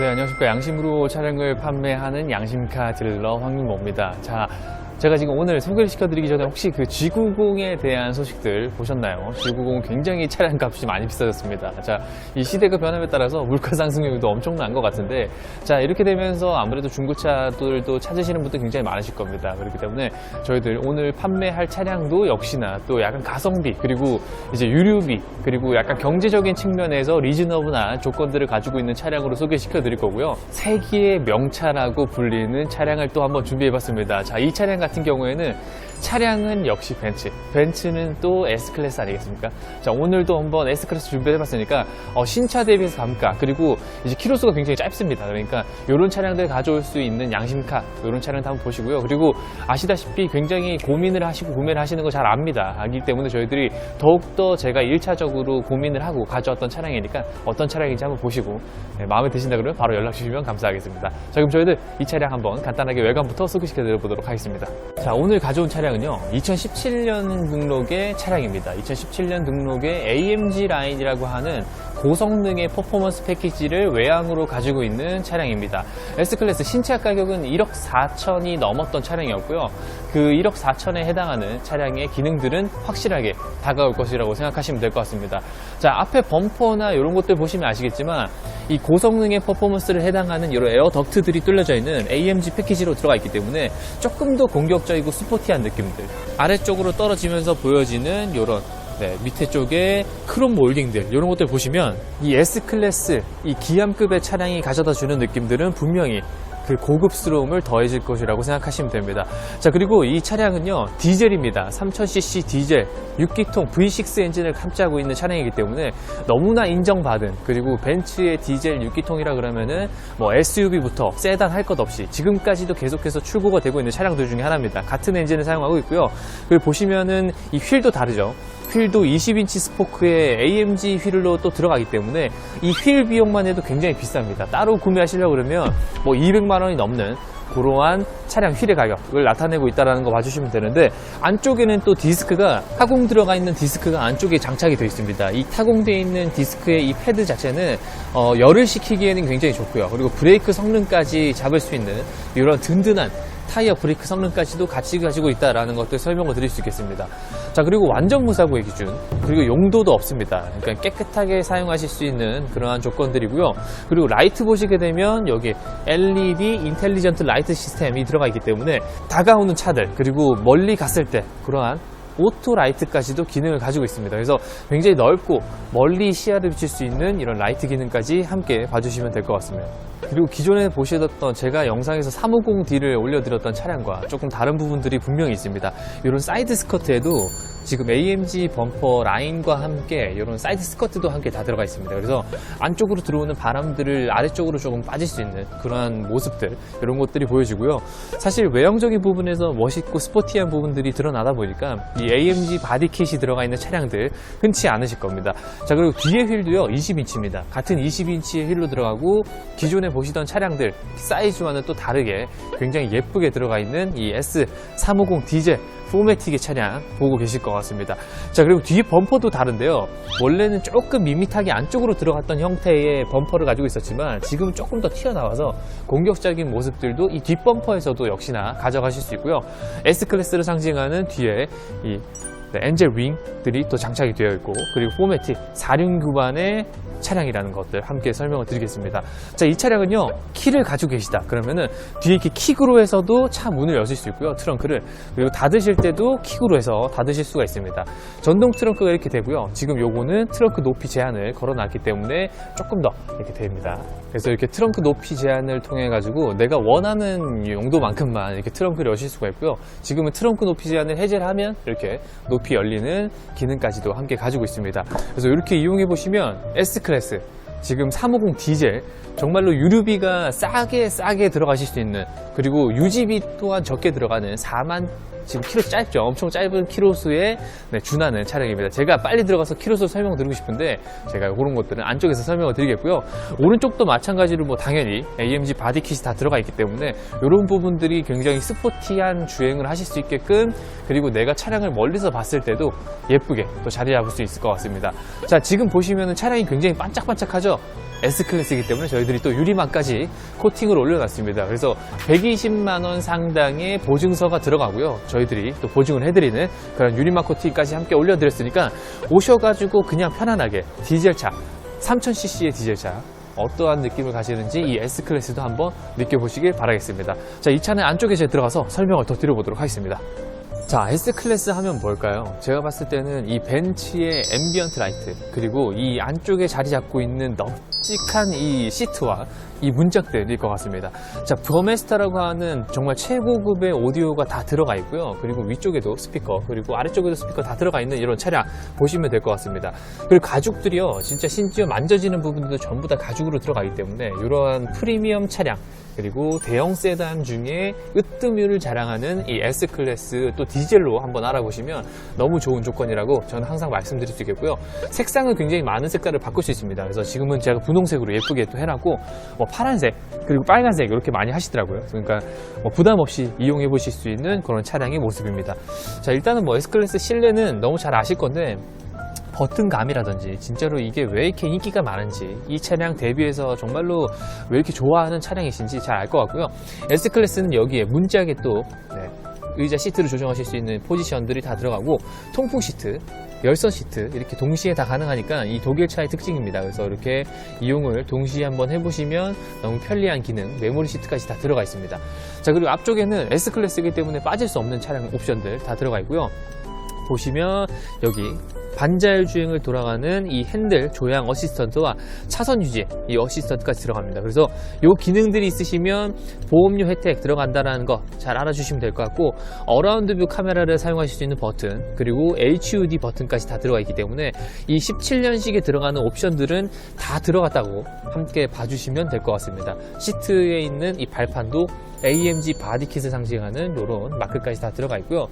네, 안녕하십니까. 양심으로 차량을 판매하는 양심카 딜러 황윤모입니다. 자, 제가 지금 오늘 소개를 시켜드리기 전에 혹시 그 G90에 대한 소식들 보셨나요? G90 굉장히 차량 값이 많이 비싸졌습니다. 자, 이 시대가 변함에 따라서 물가 상승률도 엄청난 것 같은데, 자, 이렇게 되면서 아무래도 중고차들도 찾으시는 분들 굉장히 많으실 겁니다. 그렇기 때문에 저희들 오늘 판매할 차량도 역시나 또 약간 가성비, 그리고 이제 유류비, 그리고 약간 경제적인 측면에서 리즈너블한 조건들을 가지고 있는 차량으로 소개시켜 드릴 거고요. 세기의 명차라고 불리는 차량을 또 한번 준비해 봤습니다. 자, 이 차량 같은 경우에는 차량은 역시 벤츠. 벤츠는 또 S클래스 아니겠습니까? 자, 오늘도 한번 S클래스 준비해 봤으니까 어, 신차 대비해서 감가, 그리고 이제 키로수가 굉장히 짧습니다. 그러니까 이런 차량들 가져올 수 있는 양심카, 이런 차량도 한번 보시고요. 그리고 아시다시피 굉장히 고민을 하시고 구매를 하시는 거 잘 압니다. 알기 때문에 저희들이 더욱더 제가 1차적으로 고민을 하고 가져왔던 차량이니까 어떤 차량인지 한번 보시고 네, 마음에 드신다 그러면 바로 연락 주시면 감사하겠습니다. 자, 그럼 저희들 이 차량 한번 간단하게 외관부터 소개시켜 드려보도록 하겠습니다. 자, 오늘 가져온 차량 은요. 2017년 등록의 차량입니다. 2017년 등록의 AMG 라인이라고 하는 고성능의 퍼포먼스 패키지를 외양으로 가지고 있는 차량입니다. S클래스 신차 가격은 1억 4천이 넘었던 차량이었고요. 그 1억 4천에 해당하는 차량의 기능들은 확실하게 다가올 것이라고 생각하시면 될 것 같습니다. 자, 앞에 범퍼나 이런 것들 보시면 아시겠지만 이 고성능의 퍼포먼스를 해당하는 이런 에어 덕트들이 뚫려져 있는 AMG 패키지로 들어가 있기 때문에 조금 더 공격적이고 스포티한 느낌 들. 아래쪽으로 떨어지면서 보여지는 이런 네, 밑에 쪽에 크롬 몰딩들 이런 것들 보시면 이 S클래스 이 기암급의 차량이 가져다 주는 느낌들은 분명히 그 고급스러움을 더해질 것이라고 생각하시면 됩니다. 자 그리고 이 차량은요 디젤입니다. 3000cc 디젤 6기통 V6 엔진을 탑재하고 있는 차량이기 때문에 너무나 인정받은 그리고 벤츠의 디젤 6기통이라 그러면은 뭐 SUV부터 세단 할 것 없이 지금까지도 계속해서 출고가 되고 있는 차량들 중에 하나입니다. 같은 엔진을 사용하고 있고요. 그리고 보시면은 이 휠도 다르죠. 휠도 20인치 스포크에 AMG 휠로 또 들어가기 때문에 이 휠 비용만 해도 굉장히 비쌉니다. 따로 구매하시려고 그러면 뭐 200만 원이 넘는 그러한 차량 휠의 가격을 나타내고 있다는 거 봐주시면 되는데 안쪽에는 또 디스크가 타공 들어가 있는 디스크가 안쪽에 장착이 되어 있습니다. 이 타공되어 있는 디스크의 이 패드 자체는 어, 열을 식히기에는 굉장히 좋고요. 그리고 브레이크 성능까지 잡을 수 있는 이런 든든한 타이어 브레이크 성능까지도 같이 가지고 있다라는 것들 설명을 드릴 수 있겠습니다. 자 그리고 완전 무사고의 기준 그리고 용도도 없습니다. 그러니까 깨끗하게 사용하실 수 있는 그러한 조건들이고요. 그리고 라이트 보시게 되면 여기 LED 인텔리전트 라이트 시스템이 들어가 있기 때문에 다가오는 차들 그리고 멀리 갔을 때 그러한 오토 라이트까지도 기능을 가지고 있습니다. 그래서 굉장히 넓고 멀리 시야를 비칠 수 있는 이런 라이트 기능까지 함께 봐주시면 될 것 같습니다. 그리고 기존에 보셨던 제가 영상에서 350D를 올려드렸던 차량과 조금 다른 부분들이 분명히 있습니다. 이런 사이드 스커트에도 지금 AMG 범퍼 라인과 함께 이런 사이드 스커트도 함께 다 들어가 있습니다. 그래서 안쪽으로 들어오는 바람들을 아래쪽으로 조금 빠질 수 있는 그러한 모습들 이런 것들이 보여지고요. 사실 외형적인 부분에서 멋있고 스포티한 부분들이 드러나다 보니까 이 AMG 바디킷이 들어가 있는 차량들 흔치 않으실 겁니다. 자 그리고 뒤에 휠도요 20인치입니다. 같은 20인치의 휠로 들어가고 기존에 보시던 차량들 사이즈와는 또 다르게 굉장히 예쁘게 들어가 있는 이 S350 디젤 포매틱의 차량 보고 계실 것 같습니다. 자, 그리고 뒤에 범퍼도 다른데요. 원래는 조금 밋밋하게 안쪽으로 들어갔던 형태의 범퍼를 가지고 있었지만 지금은 조금 더 튀어나와서 공격적인 모습들도 이 뒷범퍼에서도 역시나 가져가실 수 있고요. S클래스를 상징하는 뒤에 이 네, 엔젤 윙들이 또 장착이 되어 있고 그리고 포매틱 4륜9반의 차량이라는 것들 함께 설명을 드리겠습니다. 자, 이 차량은요, 키를 가지고 계시다. 그러면은 뒤에 이렇게 킥으로 해서도 차 문을 여실 수 있고요, 트렁크를. 그리고 닫으실 때도 킥으로 해서 닫으실 수가 있습니다. 전동 트렁크가 이렇게 되고요. 지금 요거는 트렁크 높이 제한을 걸어놨기 때문에 조금 더 이렇게 됩니다. 그래서 이렇게 트렁크 높이 제한을 통해 가지고 내가 원하는 용도만큼만 이렇게 트렁크를 여실 수가 있고요. 지금은 트렁크 높이 제한을 해제를 하면 이렇게 높이 열리는 기능까지도 함께 가지고 있습니다. 그래서 이렇게 이용해 보시면 S 클래스 지금 350 디젤 정말로 유류비가 싸게 싸게 들어가실 수 있는 그리고 유지비 또한 적게 들어가는 4만 지금 키로 짧죠? 엄청 짧은 키로수에 네, 준하는 차량입니다. 제가 빨리 들어가서 키로수 설명드리고 싶은데 제가 그런 것들은 안쪽에서 설명을 드리겠고요. 오른쪽도 마찬가지로 뭐 당연히 AMG 바디킷이 다 들어가 있기 때문에 이런 부분들이 굉장히 스포티한 주행을 하실 수 있게끔 그리고 내가 차량을 멀리서 봤을 때도 예쁘게 또 자리 잡을 수 있을 것 같습니다. 자 지금 보시면은 차량이 굉장히 반짝반짝하죠 S클래스이기 때문에 저희들이 또 유리막까지 코팅을 올려놨습니다. 그래서 120만원 상당의 보증서가 들어가고요. 저희들이 또 보증을 해드리는 그런 유리막 코팅까지 함께 올려드렸으니까 오셔가지고 그냥 편안하게 디젤차, 3000cc의 디젤차 어떠한 느낌을 가시는지 이 S클래스도 한번 느껴보시길 바라겠습니다. 자, 이 차는 안쪽에 제가 들어가서 설명을 더 드려보도록 하겠습니다. 자, S클래스 하면 뭘까요? 제가 봤을 때는 이 벤츠의 앰비언트 라이트, 그리고 이 안쪽에 자리 잡고 있는 널찍한 이 시트와 이 문짝들일 것 같습니다. 자, 브로메스타라고 하는 정말 최고급의 오디오가 다 들어가 있고요. 그리고 위쪽에도 스피커, 그리고 아래쪽에도 스피커 다 들어가 있는 이런 차량 보시면 될 것 같습니다. 그리고 가죽들이요, 진짜 심지어 만져지는 부분들도 전부 다 가죽으로 들어가기 때문에 이러한 프리미엄 차량, 그리고 대형 세단 중에 으뜸율을 자랑하는 이 S클래스 또 디젤로 한번 알아보시면 너무 좋은 조건이라고 저는 항상 말씀드릴 수 있겠고요. 색상은 굉장히 많은 색깔을 바꿀 수 있습니다. 그래서 지금은 제가 분홍색으로 예쁘게 또 해놨고 뭐 파란색 그리고 빨간색 이렇게 많이 하시더라고요. 그러니까 뭐 부담 없이 이용해 보실 수 있는 그런 차량의 모습입니다. 자 일단은 뭐 S클래스 실내는 너무 잘 아실 건데 버튼감이라든지 진짜로 이게 왜 이렇게 인기가 많은지 이 차량 대비해서 정말로 왜 이렇게 좋아하는 차량이신지 잘 알 것 같고요. S클래스는 여기에 문짝에 또 네, 의자 시트를 조정하실 수 있는 포지션들이 다 들어가고 통풍 시트, 열선 시트 이렇게 동시에 다 가능하니까 이 독일차의 특징입니다. 그래서 이렇게 이용을 동시에 한번 해보시면 너무 편리한 기능, 메모리 시트까지 다 들어가 있습니다. 자 그리고 앞쪽에는 S클래스이기 때문에 빠질 수 없는 차량 옵션들 다 들어가 있고요. 보시면 여기 반자율 주행을 돌아가는 이 핸들 조향 어시스턴트와 차선 유지 이 어시스턴트까지 들어갑니다. 그래서 이 기능들이 있으시면 보험료 혜택 들어간다는 거 잘 알아주시면 될 것 같고 어라운드 뷰 카메라를 사용하실 수 있는 버튼 그리고 HUD 버튼까지 다 들어가 있기 때문에 이 17년식에 들어가는 옵션들은 다 들어갔다고 함께 봐주시면 될 것 같습니다. 시트에 있는 이 발판도 AMG 바디킷을 상징하는 이런 마크까지 다 들어가 있고요.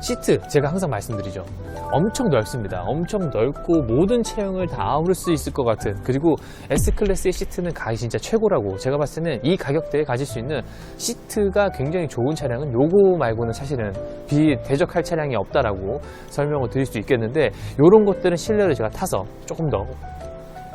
시트 제가 항상 말씀드리죠. 엄청 넓습니다. 엄청 넓고 모든 체형을 다 아우를 수 있을 것 같은 그리고 S클래스의 시트는 가격이 진짜 최고라고 제가 봤을 때는 이 가격대에 가질 수 있는 시트가 굉장히 좋은 차량은 요거 말고는 사실은 비 대적할 차량이 없다라고 설명을 드릴 수 있겠는데 이런 것들은 실내를 제가 타서 조금 더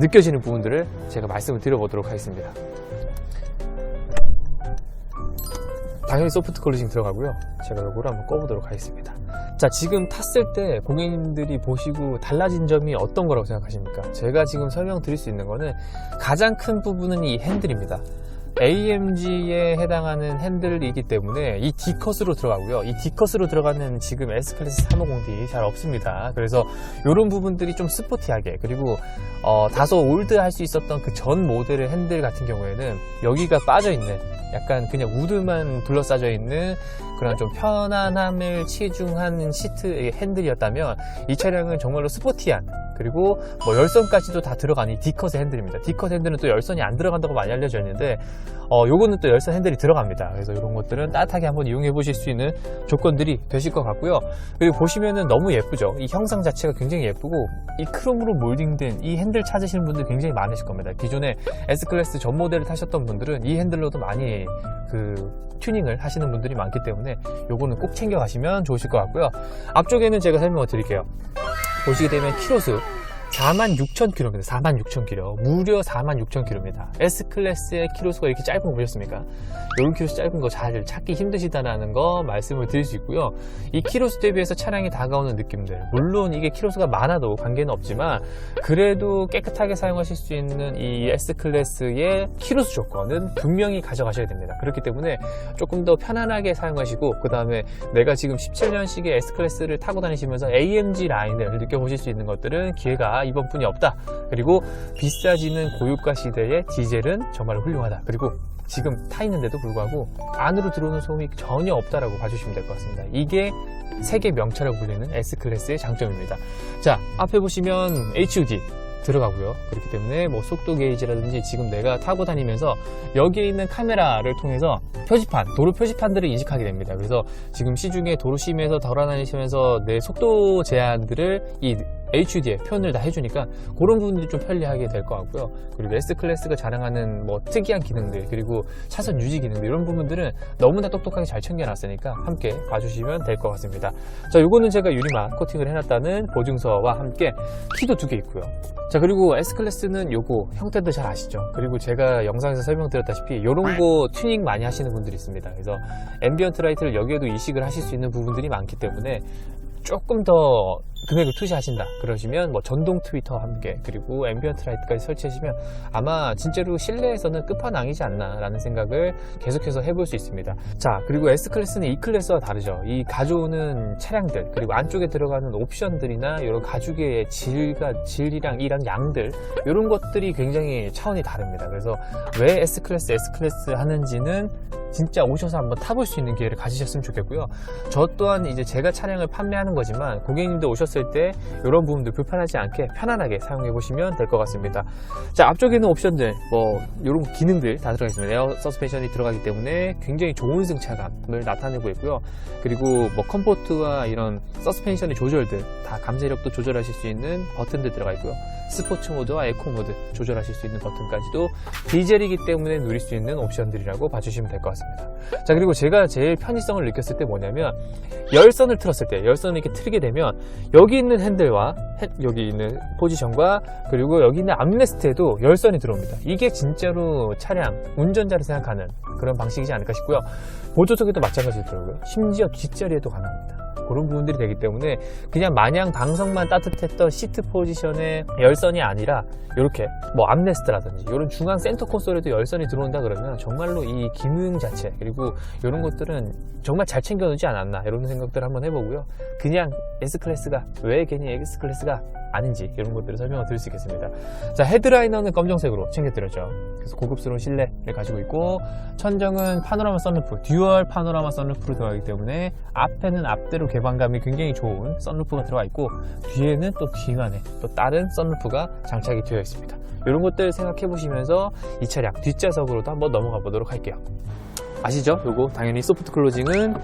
느껴지는 부분들을 제가 말씀을 드려보도록 하겠습니다. 당연히 소프트 컬리징 들어가고요. 제가 이거를 한번 꺼보도록 하겠습니다. 자, 지금 탔을 때 고객님들이 보시고 달라진 점이 어떤 거라고 생각하십니까? 제가 지금 설명드릴 수 있는 거는 가장 큰 부분은 이 핸들입니다. AMG에 해당하는 핸들이기 때문에 이 D컷으로 들어가고요. 이 D컷으로 들어가는 지금 S클래스 350D 잘 없습니다. 그래서 이런 부분들이 좀 스포티하게 그리고 어, 다소 올드할 수 있었던 그 전 모델의 핸들 같은 경우에는 여기가 빠져 있는 약간 그냥 우드만 둘러싸져 있는 그런 좀 편안함을 치중한 시트의 핸들이었다면 이 차량은 정말로 스포티한 그리고 뭐 열선까지도 다 들어가는 이 D컷의 핸들입니다. D컷 핸들은 또 열선이 안 들어간다고 많이 알려져 있는데 어, 요거는 또 열선 핸들이 들어갑니다. 그래서 이런 것들은 따뜻하게 한번 이용해 보실 수 있는 조건들이 되실 것 같고요. 그리고 보시면은 너무 예쁘죠. 이 형상 자체가 굉장히 예쁘고 이 크롬으로 몰딩된 이 핸들 찾으시는 분들 굉장히 많으실 겁니다. 기존에 S클래스 전 모델을 타셨던 분들은 이 핸들로도 많이 그 튜닝을 하시는 분들이 많기 요거는 꼭 챙겨 가시면 좋으실 것 같고요. 앞쪽에는 제가 설명을 드릴게요. 보시게 되면 키로수 46,000km, 46,000km. 무려 46,000km입니다. S클래스의 키로수가 이렇게 짧은 거 보셨습니까? 이런 키로수 짧은 거 잘 찾기 힘드시다라는 거 말씀을 드릴 수 있고요. 이 키로수 대비해서 차량이 다가오는 느낌들. 물론 이게 키로수가 많아도 관계는 없지만, 그래도 깨끗하게 사용하실 수 있는 이 S클래스의 키로수 조건은 분명히 가져가셔야 됩니다. 그렇기 때문에 조금 더 편안하게 사용하시고, 그 다음에 내가 지금 17년식의 S클래스를 타고 다니시면서 AMG 라인을 느껴보실 수 있는 것들은 기회가 이번 뿐이 없다. 그리고 비싸지는 고유가 시대의 디젤은 정말 훌륭하다. 그리고 지금 타 있는데도 불구하고 안으로 들어오는 소음이 전혀 없다라고 봐주시면 될 것 같습니다. 이게 세계 명차라고 불리는 S클래스의 장점입니다. 자, 앞에 보시면 HUD 들어가고요. 그렇기 때문에 뭐 속도 게이지라든지 지금 내가 타고 다니면서 여기에 있는 카메라를 통해서 표지판, 도로 표지판들을 인식하게 됩니다. 그래서 지금 시중에 도로 심에서 돌아다니시면서 내 속도 제한들을 이 HUD에 표현을 다 해주니까 그런 부분들이 좀 편리하게 될 것 같고요. 그리고 S클래스가 자랑하는 뭐 특이한 기능들 그리고 차선 유지 기능들 이런 부분들은 너무나 똑똑하게 잘 챙겨놨으니까 함께 봐주시면 될 것 같습니다. 자, 요거는 제가 유리막 코팅을 해놨다는 보증서와 함께 키도 두 개 있고요. 자, 그리고 S클래스는 요거 형태도 잘 아시죠? 그리고 제가 영상에서 설명드렸다시피 요런 거 튜닝 많이 하시는 분들이 있습니다. 그래서 앰비언트 라이트를 여기에도 이식을 하실 수 있는 부분들이 많기 때문에 조금 더 금액을 투자하신다 그러시면 뭐 전동 트위터와 함께 그리고 앰비언트 라이트까지 설치하시면 아마 진짜로 실내에서는 끝판왕이지 않나 라는 생각을 계속해서 해볼 수 있습니다. 자 그리고 S클래스는 E클래스와 다르죠. 이 가져오는 차량들 그리고 안쪽에 들어가는 옵션들이나 이런 가죽의 질과 질이랑 이랑 양들 이런 것들이 굉장히 차원이 다릅니다. 그래서 왜 S클래스 S클래스 하는지는 진짜 오셔서 한번 타볼 수 있는 기회를 가지셨으면 좋겠고요. 저 또한 이제 제가 차량을 판매하는 거지만 고객님들 오셨을 때 이런 부분들 불편하지 않게 편안하게 사용해 보시면 될 것 같습니다. 자 앞쪽에는 옵션들 뭐 이런 기능들 다 들어가 있습니다. 에어 서스펜션이 들어가기 때문에 굉장히 좋은 승차감을 나타내고 있고요. 그리고 뭐 컴포트와 이런 서스펜션의 조절들 다 감쇄력도 조절하실 수 있는 버튼들 들어가 있고요. 스포츠 모드와 에코 모드 조절하실 수 있는 버튼까지도 디젤이기 때문에 누릴 수 있는 옵션들이라고 봐주시면 될 것 같습니다. 자 그리고 제가 제일 편의성을 느꼈을 때 뭐냐면 열선을 틀었을 때 열선을 이렇게 틀게 되면 여기 있는 핸들과 핸- 여기 있는 포지션과 그리고 여기 있는 암레스트에도 열선이 들어옵니다. 이게 진짜로 차량 운전자를 생각하는 그런 방식이지 않을까 싶고요. 보조석에도 마찬가지더라고요. 심지어 뒷자리에도 가능합니다. 그런 부분들이 되기 때문에 그냥 마냥 방석만 따뜻했던 시트 포지션의 열선이 아니라 이렇게 뭐 암레스트라든지 이런 중앙 센터 콘솔에도 열선이 들어온다 그러면 정말로 이 기능 자체 그리고 이런 것들은 정말 잘 챙겨놓지 않았나 이런 생각들을 한번 해보고요. 그냥 S클래스가 왜 괜히 X클래스가 아닌지 이런 것들을 설명을 드릴 수 있겠습니다. 자 헤드라이너는 검정색으로 챙겨드렸죠. 그래서 고급스러운 실내를 가지고 있고 천정은 파노라마 썬루프, 듀얼 파노라마 썬루프로 들어가기 때문에 앞에는 앞대로 개방감이 굉장히 좋은 썬루프가 들어가 있고 뒤에는 또 뒤만에 또 다른 썬루프가 장착이 되어 있습니다. 이런 것들 생각해 보시면서 이 차량 뒷좌석으로도 한번 넘어가 보도록 할게요. 아시죠? 요거 당연히 소프트 클로징은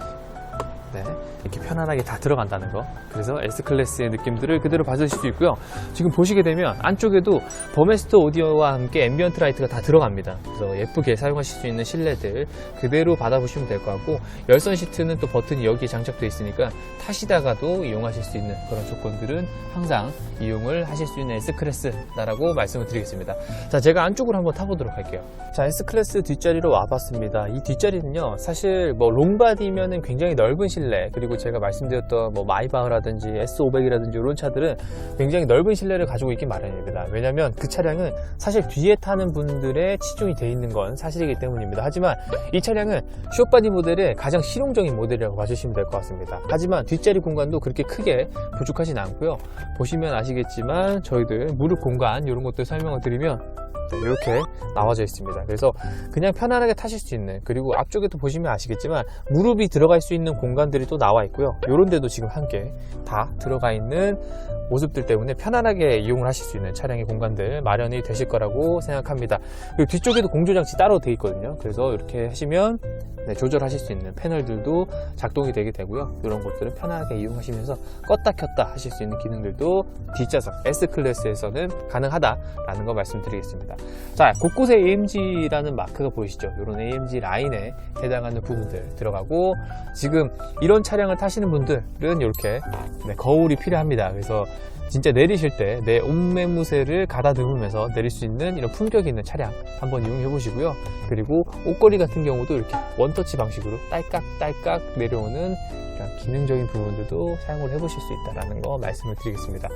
네, 이렇게 편안하게 다 들어간다는 거. 그래서 S클래스의 느낌들을 그대로 받으실 수 있고요. 지금 보시게 되면 안쪽에도 버메스터 오디오와 함께 앰비언트 라이트가 다 들어갑니다. 그래서 예쁘게 사용하실 수 있는 실내들 그대로 받아보시면 될 것 같고 열선 시트는 또 버튼이 여기에 장착되어 있으니까 타시다가도 이용하실 수 있는 그런 조건들은 항상 이용을 하실 수 있는 S클래스다라고 말씀을 드리겠습니다. 자, 제가 안쪽으로 한번 타보도록 할게요. 자, S클래스 뒷자리로 와봤습니다. 이 뒷자리는요, 사실 뭐 롱바디면은 굉장히 넓은 실내, 그리고 제가 말씀드렸던 뭐 마이바흐라든지 S500이라든지 이런 차들은 굉장히 넓은 실내를 가지고 있기 마련입니다. 왜냐면 그 차량은 사실 뒤에 타는 분들의 치중이 돼 있는 건 사실이기 때문입니다. 하지만 이 차량은 쇼바디 모델의 가장 실용적인 모델이라고 봐주시면 될 것 같습니다. 하지만 뒷자리 공간도 그렇게 크게 부족하진 않고요. 보시면 아시겠지만 저희들 무릎 공간 이런 것들 설명을 드리면 네, 이렇게 나와져 있습니다. 그래서 그냥 편안하게 타실 수 있는 그리고 앞쪽에도 보시면 아시겠지만 무릎이 들어갈 수 있는 공간들이 또 나와 있고요. 이런 데도 지금 함께 다 들어가 있는 모습들 때문에 편안하게 이용을 하실 수 있는 차량의 공간들 마련이 되실 거라고 생각합니다. 그리고 뒤쪽에도 공조 장치 따로 되어 있거든요. 그래서 이렇게 하시면 네, 조절하실 수 있는 패널들도 작동이 되게 되고요. 이런 것들은 편안하게 이용하시면서 껐다 켰다 하실 수 있는 기능들도 뒷좌석 S클래스에서는 가능하다라는 거 말씀드리겠습니다. 자, 곳곳에 AMG라는 마크가 보이시죠? 이런 AMG 라인에 해당하는 부분들 들어가고 지금 이런 차량을 타시는 분들은 이렇게 네, 거울이 필요합니다. 그래서 진짜 내리실 때 내 옷매무새를 가다듬으면서 내릴 수 있는 이런 품격 있는 차량 한번 이용해 보시고요. 그리고 옷걸이 같은 경우도 이렇게 원터치 방식으로 딸깍딸깍 내려오는 기능적인 부분들도 사용을 해보실 수 있다는 거 말씀을 드리겠습니다.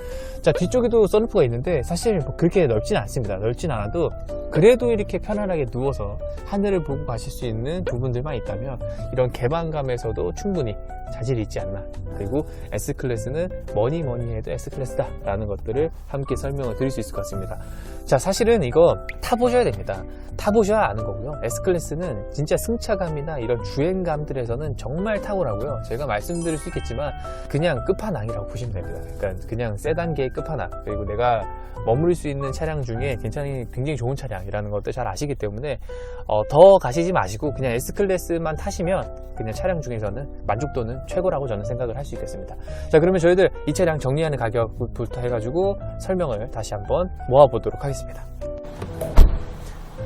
자 뒤쪽에도 썬루프가 있는데 사실 뭐 그렇게 넓진 않습니다. 넓진 않아도 그래도 이렇게 편안하게 누워서 하늘을 보고 가실 수 있는 부분들만 있다면 이런 개방감에서도 충분히 자질이 있지 않나. 그리고 S클래스는 뭐니 뭐니 해도 S클래스다 라는 것들을 함께 설명을 드릴 수 있을 것 같습니다. 자, 사실은 이거 타보셔야 됩니다. 타보셔야 아는 거고요. S클래스는 진짜 승차감이나 이런 주행감들에서는 정말 탁월하고요. 제가 말씀드릴 수 있겠지만 그냥 끝판왕이라고 보시면 됩니다. 그러니까 그냥 세단계의 끝판왕. 그리고 내가 머무를 수 있는 차량 중에 괜찮이 굉장히 좋은 차량이라는 것도 잘 아시기 때문에 어, 더 가시지 마시고 그냥 S클래스만 타시면 그냥 차량 중에서는 만족도는 최고라고 저는 생각을 할 수 있겠습니다. 자 그러면 저희들 이 차량 정리하는 가격 부터 해가지고 설명을 다시 한번 모아보도록 하겠습니다.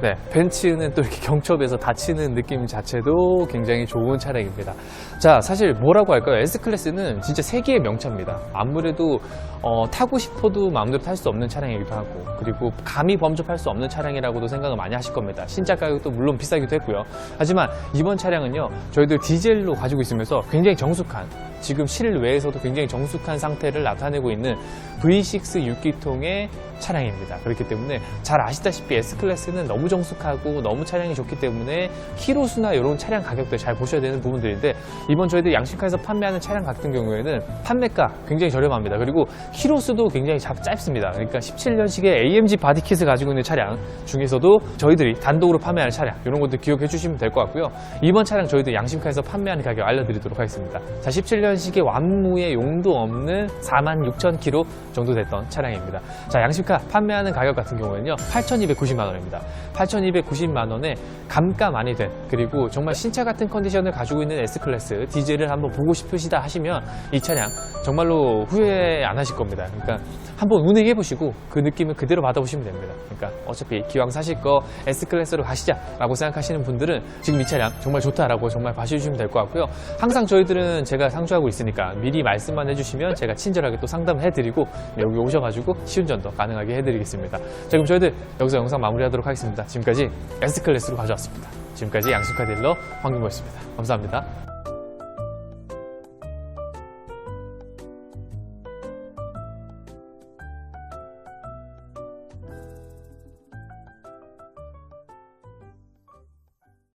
네, 벤츠는 또 이렇게 경첩에서 다치는 느낌 자체도 굉장히 좋은 차량입니다. 자, 사실 뭐라고 할까요? S클래스는 진짜 세계의 명차입니다. 아무래도 어, 타고 싶어도 마음대로 탈 수 없는 차량이기도 하고 그리고 감히 범접할 수 없는 차량이라고도 생각을 많이 하실 겁니다. 신차 가격도 물론 비싸기도 했고요. 하지만 이번 차량은요, 저희들 디젤로 가지고 있으면서 굉장히 정숙한 지금 실외에서도 굉장히 정숙한 상태를 나타내고 있는 V6 6기통의 차량입니다. 그렇기 때문에 잘 아시다시피 S클래스는 너무 정숙하고 너무 차량이 좋기 때문에 키로수나 이런 차량 가격들 잘 보셔야 되는 부분들인데 이번 저희들 양식카에서 판매하는 차량 같은 경우에는 판매가 굉장히 저렴합니다. 그리고 키로수도 굉장히 짧, 짧습니다. 그러니까 17년식의 AMG 바디킷을 가지고 있는 차량 중에서도 저희들이 단독으로 판매하는 차량 이런 것들 기억해 주시면 될 것 같고요. 이번 차량 저희들 양심카에서 판매하는 가격 알려드리도록 하겠습니다. 자, 17년식의 완무의 용도 없는 46,000km 정도 됐던 차량입니다. 자, 양심카 판매하는 가격 같은 경우에는요, 8,290만 원입니다. 8,290만 원에 감가 많이 된 그리고 정말 신차 같은 컨디션을 가지고 있는 S클래스 디젤을 한번 보고 싶으시다 하시면 이 차량 정말로 후회 안 하실 겁니다. 그러니까 한번 운행해 보시고 그 느낌을 그대로 받아보시면 됩니다. 그러니까 어차피 기왕 사실 거 S클래스로 가시자라고 생각하시는 분들은 지금 이 차량 정말 좋다라고 정말 봐주시면 될 것 같고요. 항상 저희들은 제가 상주하고 있으니까 미리 말씀만 해주시면 제가 친절하게 또 상담을 해드리고 여기 오셔가지고 시운전도 가능하게 해드리겠습니다. 자 그럼 저희들 여기서 영상 마무리하도록 하겠습니다. 지금까지 S클래스로 가져왔습니다. 지금까지 양심카 딜러 황금보였습니다. 감사합니다.